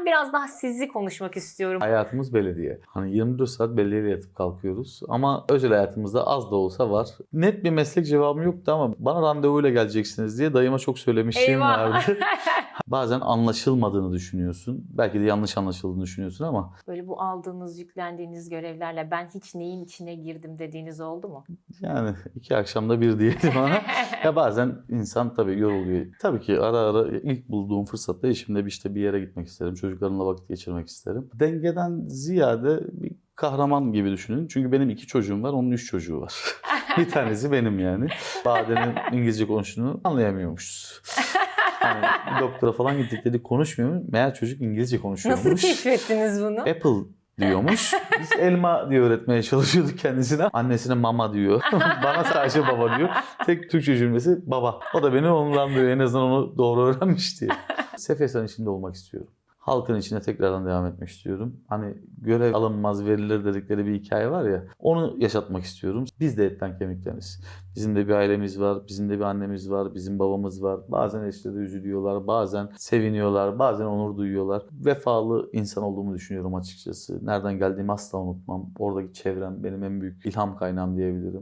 ben biraz daha sizi konuşmak istiyorum. Hayatımız belediye. Hani 24 saat belediyede yatıp kalkıyoruz. Ama özel hayatımızda az da olsa var. Net bir meslek cevabım yoktu ama bana randevuyla geleceksiniz diye dayıma çok söylemişliğim Eyvah. vardı. Bazen anlaşılmadığını düşünüyorsun. Belki de yanlış anlaşıldığını düşünüyorsun ama Böyle bu aldığınız, yüklendiğiniz görevlerle ben hiç neyin içine girdim dediğiniz oldu mu? yani iki akşamda bir diyelim ona. ya bazen insan tabii yoruluyor. Tabii ki ara ara ilk bulduğum fırsatta eşimle bir işte bir yere gitmek isterim. Çocuklarımla vakit geçirmek isterim. Dengeden ziyade bir kahraman gibi düşünün. Çünkü benim iki çocuğum var, onun üç çocuğu var. bir tanesi benim yani. Badenin İngilizce konuştuğunu anlayamıyormuşuz. Yani doktora falan gittik dedik konuşmuyor mu? Meğer çocuk İngilizce konuşuyormuş. Nasıl keşfettiniz bunu? Apple diyormuş. Biz elma diye öğretmeye çalışıyorduk kendisine. Annesine mama diyor. Bana sadece baba diyor. Tek Türkçe cümlesi baba. O da beni onlandırıyor. En azından onu doğru öğrenmiş diye. Sefesan içinde olmak istiyorum. Halkın içine tekrardan devam etmek istiyorum. Hani görev alınmaz verilir dedikleri bir hikaye var ya. Onu yaşatmak istiyorum. Biz de etten kemikleniz. Bizim de bir ailemiz var. Bizim de bir annemiz var. Bizim babamız var. Bazen eşleri üzülüyorlar. Bazen seviniyorlar. Bazen onur duyuyorlar. Vefalı insan olduğumu düşünüyorum açıkçası. Nereden geldiğimi asla unutmam. Oradaki çevrem benim en büyük ilham kaynağım diyebilirim.